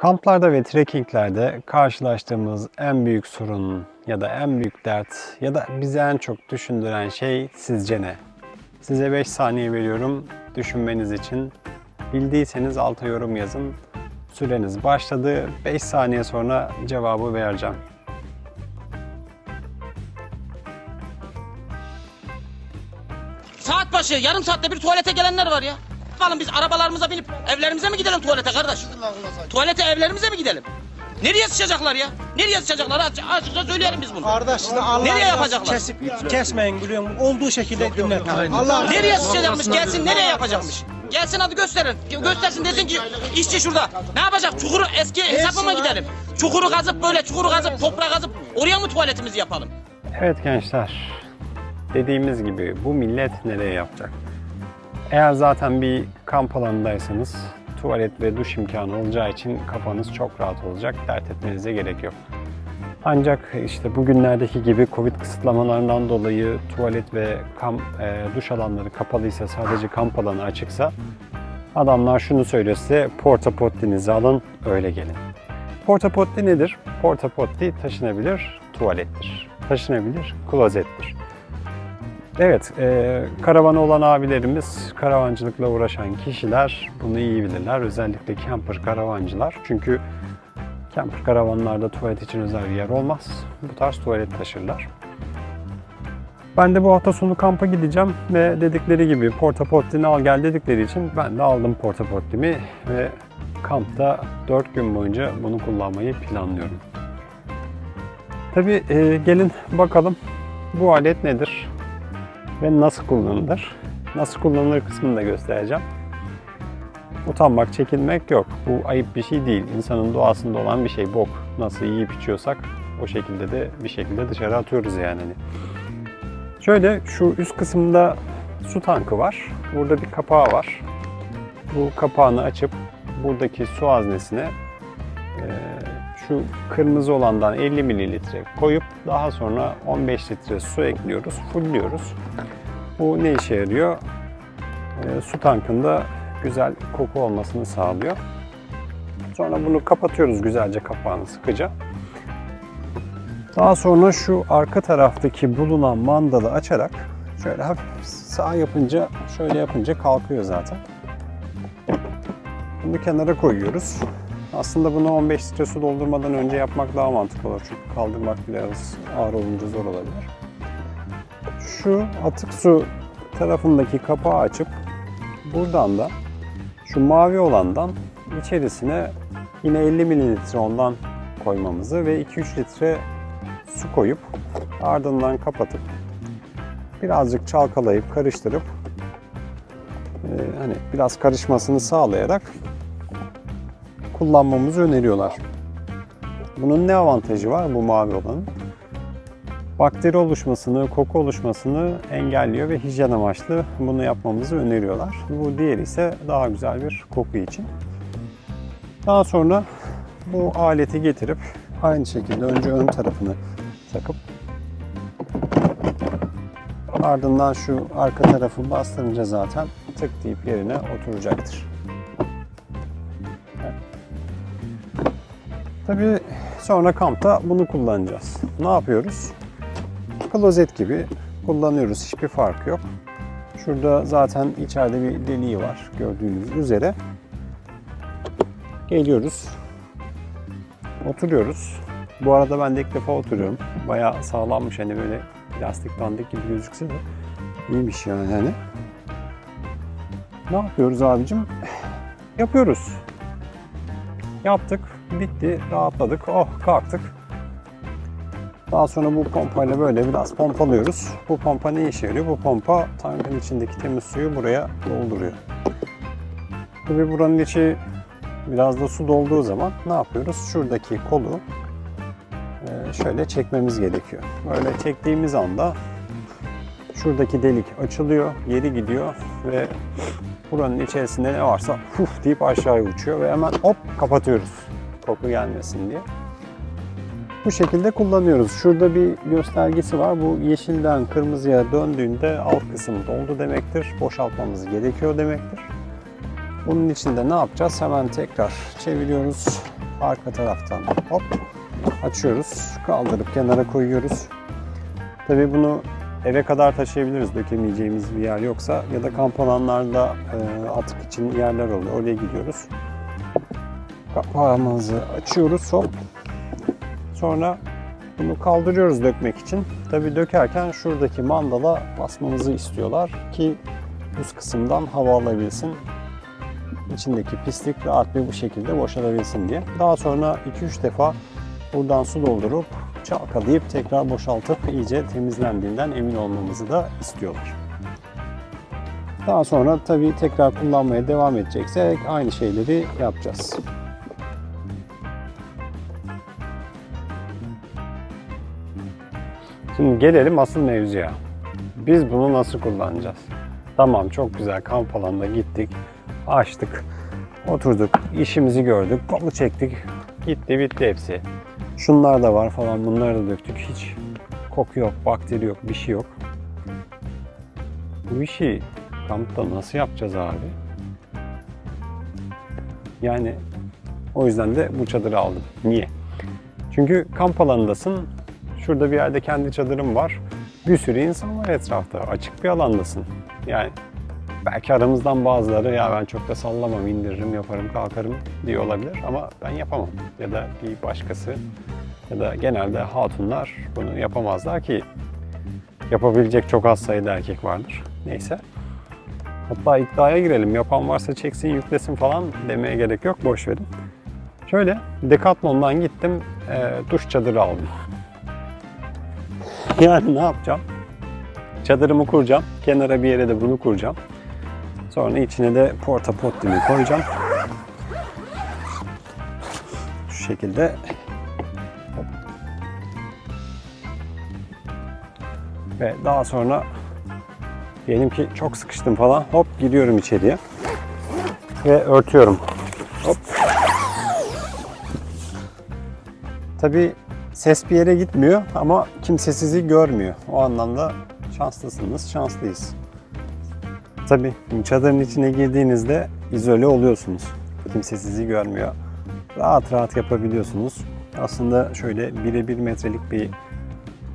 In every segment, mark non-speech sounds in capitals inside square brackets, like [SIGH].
Kamplarda ve trekkinglerde karşılaştığımız en büyük sorun ya da en büyük dert ya da bizi en çok düşündüren şey sizce ne? Size 5 saniye veriyorum düşünmeniz için. Bildiyseniz alta yorum yazın. Süreniz başladı. 5 saniye sonra cevabı vereceğim. Saat başı yarım saatte bir tuvalete gelenler var ya. Yapalım biz arabalarımıza binip evlerimize mi gidelim tuvalete kardeş? Tuvalete evlerimize mi gidelim? Nereye sıçacaklar ya? Nereye sıçacaklar? Aç, açıkça söyleyelim biz bunu. Kardeşler Allah Nereye yapacaklar? Kesip kesmeyin biliyor musun? Olduğu şekilde dinlet. Allah Nereye sıçacakmış? Gelsin nereye yapacakmış? Gelsin hadi gösterin. Göstersin desin ki işçi şurada. Ne yapacak? Çukuru eski hesaba mı gidelim? Çukuru kazıp böyle çukuru kazıp toprağı kazıp oraya mı tuvaletimizi yapalım? Evet gençler, dediğimiz gibi bu millet nereye yapacak? Eğer zaten bir kamp alanındaysanız tuvalet ve duş imkanı olacağı için kafanız çok rahat olacak. Dert etmenize gerek yok. Ancak işte bugünlerdeki gibi Covid kısıtlamalarından dolayı tuvalet ve kamp, e, duş alanları kapalıysa sadece kamp alanı açıksa adamlar şunu söylüyor size porta pottinizi alın öyle gelin. Porta potti nedir? Porta potti taşınabilir tuvalettir. Taşınabilir klozettir. Evet, e, karavanı olan abilerimiz, karavancılıkla uğraşan kişiler bunu iyi bilirler. Özellikle camper karavancılar. Çünkü camper karavanlarda tuvalet için özel bir yer olmaz. Bu tarz tuvalet taşırlar. Ben de bu hafta sonu kampa gideceğim ve dedikleri gibi porta pottini al gel dedikleri için ben de aldım porta pottimi ve kampta 4 gün boyunca bunu kullanmayı planlıyorum. Tabii e, gelin bakalım bu alet nedir ve nasıl kullanılır? Nasıl kullanılır kısmını da göstereceğim. Utanmak, çekinmek yok. Bu ayıp bir şey değil. İnsanın doğasında olan bir şey. Bok nasıl yiyip içiyorsak o şekilde de bir şekilde dışarı atıyoruz yani. Şöyle şu üst kısımda su tankı var. Burada bir kapağı var. Bu kapağını açıp buradaki su haznesine e, şu kırmızı olandan 50 mililitre koyup daha sonra 15 litre su ekliyoruz, fullliyoruz. Bu ne işe yarıyor? E, su tankında güzel koku olmasını sağlıyor. Sonra bunu kapatıyoruz güzelce kapağını sıkıca. Daha sonra şu arka taraftaki bulunan mandalı açarak şöyle sağ yapınca şöyle yapınca kalkıyor zaten. Bunu kenara koyuyoruz. Aslında bunu 15 litre su doldurmadan önce yapmak daha mantıklı olur. Çünkü kaldırmak biraz ağır olunca zor olabilir. Şu atık su tarafındaki kapağı açıp buradan da şu mavi olandan içerisine yine 50 mililitre ondan koymamızı ve 2-3 litre su koyup ardından kapatıp birazcık çalkalayıp karıştırıp e, hani biraz karışmasını sağlayarak kullanmamızı öneriyorlar. Bunun ne avantajı var bu mavi olanın? Bakteri oluşmasını, koku oluşmasını engelliyor ve hijyen amaçlı bunu yapmamızı öneriyorlar. Bu diğeri ise daha güzel bir koku için. Daha sonra bu aleti getirip aynı şekilde önce ön tarafını takıp ardından şu arka tarafı bastırınca zaten tık deyip yerine oturacaktır. Tabii sonra kampta bunu kullanacağız. Ne yapıyoruz? Klozet gibi kullanıyoruz. Hiçbir fark yok. Şurada zaten içeride bir deliği var gördüğünüz üzere. Geliyoruz. Oturuyoruz. Bu arada ben de ilk defa oturuyorum. Bayağı sağlammış hani böyle plastik dandik gibi gözükse de iyiymiş yani hani. Ne yapıyoruz abicim? Yapıyoruz. Yaptık, bitti, rahatladık. Oh kalktık. Daha sonra bu pompayla böyle biraz pompalıyoruz. Bu pompa ne işe yarıyor? Bu pompa tankın içindeki temiz suyu buraya dolduruyor. Tabii buranın içi biraz da su dolduğu zaman ne yapıyoruz? Şuradaki kolu e, şöyle çekmemiz gerekiyor. Böyle çektiğimiz anda şuradaki delik açılıyor, geri gidiyor ve buranın içerisinde ne varsa huf deyip aşağıya uçuyor ve hemen hop kapatıyoruz koku gelmesin diye. Bu şekilde kullanıyoruz. Şurada bir göstergesi var. Bu yeşilden kırmızıya döndüğünde alt kısım doldu demektir. Boşaltmamız gerekiyor demektir. Bunun içinde ne yapacağız? Hemen tekrar çeviriyoruz. Arka taraftan hop açıyoruz. Kaldırıp kenara koyuyoruz. Tabii bunu eve kadar taşıyabiliriz dökemeyeceğimiz bir yer yoksa ya da kamp alanlarda e, atık için yerler oluyor. Oraya gidiyoruz. Kapağımızı açıyoruz hop. Sonra bunu kaldırıyoruz dökmek için. Tabii dökerken şuradaki mandala basmamızı istiyorlar ki üst kısımdan hava alabilsin. İçindeki pislik rahat bir bu şekilde boşalabilsin diye. Daha sonra 2-3 defa buradan su doldurup çalkalayıp tekrar boşaltıp iyice temizlendiğinden emin olmamızı da istiyorlar. Daha sonra tabii tekrar kullanmaya devam edeceksek aynı şeyleri yapacağız. Şimdi gelelim asıl mevzuya. Biz bunu nasıl kullanacağız? Tamam çok güzel kamp alanına gittik, açtık, oturduk, işimizi gördük, kolu çektik, gitti bitti hepsi. Şunlar da var falan bunları da döktük. Hiç koku yok, bakteri yok, bir şey yok. Bu işi kampta nasıl yapacağız abi? Yani o yüzden de bu çadırı aldım. Niye? Çünkü kamp alanındasın. Şurada bir yerde kendi çadırım var. Bir sürü insan var etrafta. Açık bir alandasın. Yani belki aramızdan bazıları ya ben çok da sallamam, indiririm, yaparım, kalkarım diye olabilir ama ben yapamam. Ya da bir başkası ya da genelde hatunlar bunu yapamazlar ki yapabilecek çok az sayıda erkek vardır. Neyse. Hatta iddiaya girelim. Yapan varsa çeksin, yüklesin falan demeye gerek yok. Boş verin. Şöyle Decathlon'dan gittim. e, duş çadırı aldım. [LAUGHS] [LAUGHS] Yani ne yapacağım? Çadırımı kuracağım. Kenara bir yere de bunu kuracağım. Sonra içine de porta pottimi koyacağım. Şu şekilde. Ve daha sonra diyelim ki çok sıkıştım falan. Hop giriyorum içeriye. Ve örtüyorum. Hop. Tabii ses bir yere gitmiyor ama kimse sizi görmüyor. O anlamda şanslısınız, şanslıyız. Tabii çadırın içine girdiğinizde izole oluyorsunuz. Kimse sizi görmüyor. Rahat rahat yapabiliyorsunuz. Aslında şöyle birebir metrelik bir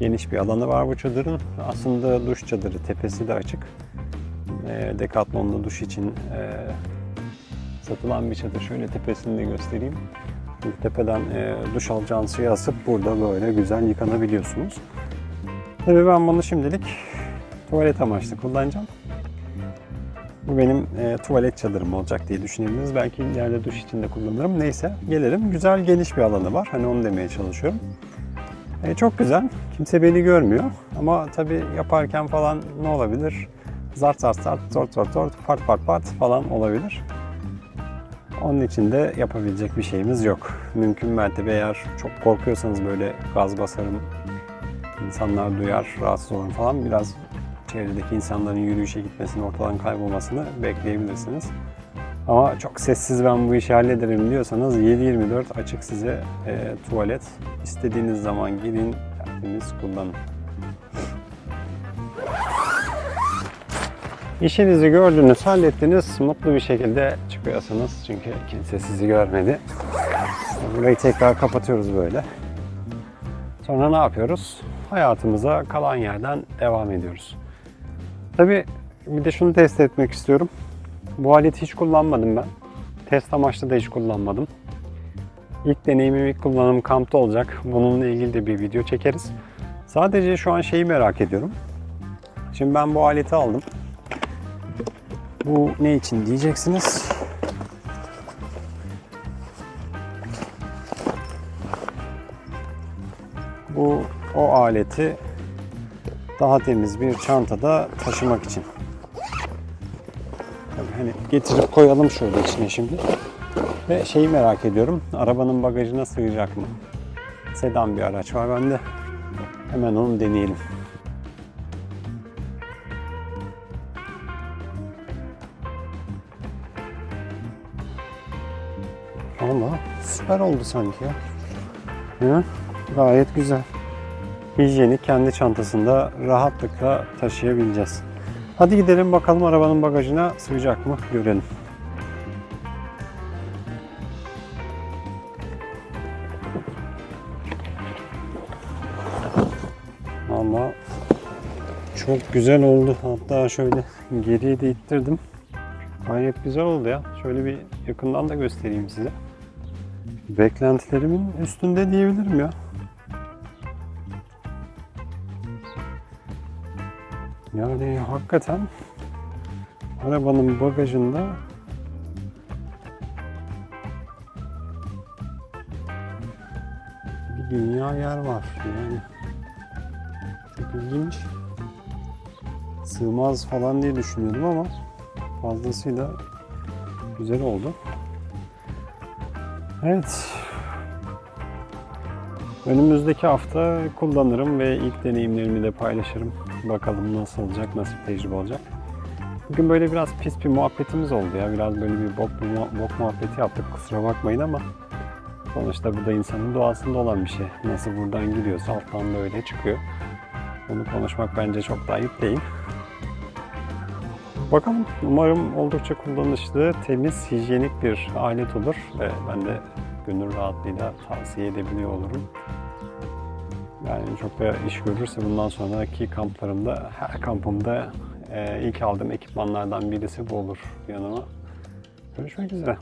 geniş bir alanı var bu çadırın. Aslında duş çadırı, tepesi de açık. E, Decathlon'da duş için e, satılan bir çadır. Şöyle tepesini de göstereyim. Tepeden e, duş alacağınız şeyi asıp burada böyle güzel yıkanabiliyorsunuz. Tabii ben bunu şimdilik tuvalet amaçlı kullanacağım. Bu benim e, tuvalet çadırım olacak diye düşünebiliriz. Belki ileride duş için de kullanırım. Neyse gelelim. Güzel geniş bir alanı var. Hani onu demeye çalışıyorum. E, çok güzel. Kimse beni görmüyor. Ama tabii yaparken falan ne olabilir? Zart zart zart, zort zort zort, part part part falan olabilir. Onun için de yapabilecek bir şeyimiz yok. Mümkün mertebe eğer çok korkuyorsanız böyle gaz basarım, insanlar duyar, rahatsız olur falan biraz çevredeki insanların yürüyüşe gitmesini, ortadan kaybolmasını bekleyebilirsiniz. Ama çok sessiz ben bu işi hallederim diyorsanız 7-24 açık size e, tuvalet. İstediğiniz zaman girin, tertemiz kullanın. İşinizi gördünüz, hallettiniz, mutlu bir şekilde çıkıyorsunuz. Çünkü kimse sizi görmedi. Burayı tekrar kapatıyoruz böyle. Sonra ne yapıyoruz? Hayatımıza kalan yerden devam ediyoruz. Tabii bir de şunu test etmek istiyorum. Bu aleti hiç kullanmadım ben. Test amaçlı da hiç kullanmadım. İlk deneyimim, ilk kullanımım kampta olacak. Bununla ilgili de bir video çekeriz. Sadece şu an şeyi merak ediyorum. Şimdi ben bu aleti aldım. Bu ne için diyeceksiniz. Bu o aleti daha temiz bir çantada taşımak için. Hani getirip koyalım şurada içine şimdi. Ve şeyi merak ediyorum. Arabanın bagajına sığacak mı? Sedan bir araç var bende. Hemen onu deneyelim. Valla süper oldu sanki ya. Hı? Gayet güzel. Hijyeni kendi çantasında rahatlıkla taşıyabileceğiz. Hadi gidelim bakalım arabanın bagajına sığacak mı görelim. Ama çok güzel oldu. Hatta şöyle geriye de ittirdim. Gayet güzel oldu ya. Şöyle bir yakından da göstereyim size. Beklentilerimin üstünde diyebilirim ya. Yani hakikaten arabanın bagajında bir dünya yer var. Yani çok ilginç. Sığmaz falan diye düşünüyordum ama fazlasıyla güzel oldu. Evet. Önümüzdeki hafta kullanırım ve ilk deneyimlerimi de paylaşırım. Bakalım nasıl olacak, nasıl bir tecrübe olacak. Bugün böyle biraz pis bir muhabbetimiz oldu ya. Biraz böyle bir bok, bok muhabbeti yaptık. Kusura bakmayın ama sonuçta bu da insanın doğasında olan bir şey. Nasıl buradan giriyorsa alttan böyle çıkıyor. Bunu konuşmak bence çok da ayıp değil. Bakalım. Umarım oldukça kullanışlı, temiz, hijyenik bir alet olur. Ve ben de gönül rahatlığıyla tavsiye edebiliyor olurum. Yani çok da iş görürse bundan sonraki kamplarımda, her kampımda e, ilk aldığım ekipmanlardan birisi bu olur yanıma. Görüşmek üzere.